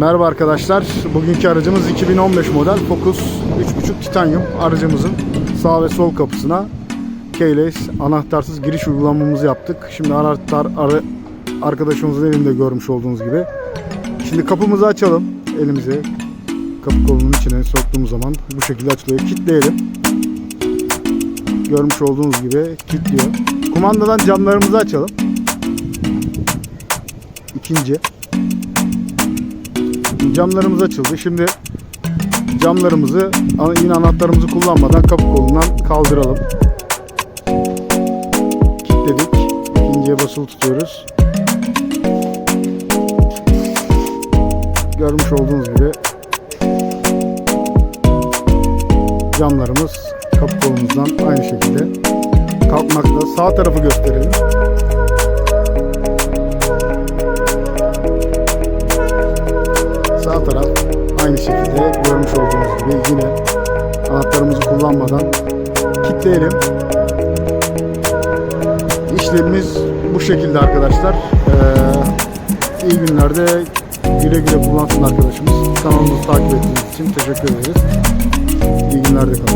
Merhaba arkadaşlar. Bugünkü aracımız 2015 model Focus 3.5 Titanium. Aracımızın sağ ve sol kapısına keyless anahtarsız giriş uygulamamızı yaptık. Şimdi anahtar arı, arkadaşımızın elinde görmüş olduğunuz gibi. Şimdi kapımızı açalım elimize. Kapı kolunun içine soktuğumuz zaman bu şekilde açılıyor. Kilitleyelim. Görmüş olduğunuz gibi kilitliyor. Kumandadan camlarımızı açalım. İkinci. Camlarımız açıldı. Şimdi camlarımızı yine anahtarımızı kullanmadan kapı kolundan kaldıralım. Kilitledik. İkinciye basılı tutuyoruz. Görmüş olduğunuz gibi camlarımız kapı kolumuzdan aynı şekilde kalkmakta. Sağ tarafı gösterelim. Anahtarımızı kullanmadan kilitleyelim. İşlemimiz bu şekilde arkadaşlar. Ee, iyi günlerde güle güle kullansın arkadaşımız. Kanalımızı takip ettiğiniz için teşekkür ederiz. İyi günlerde kalın.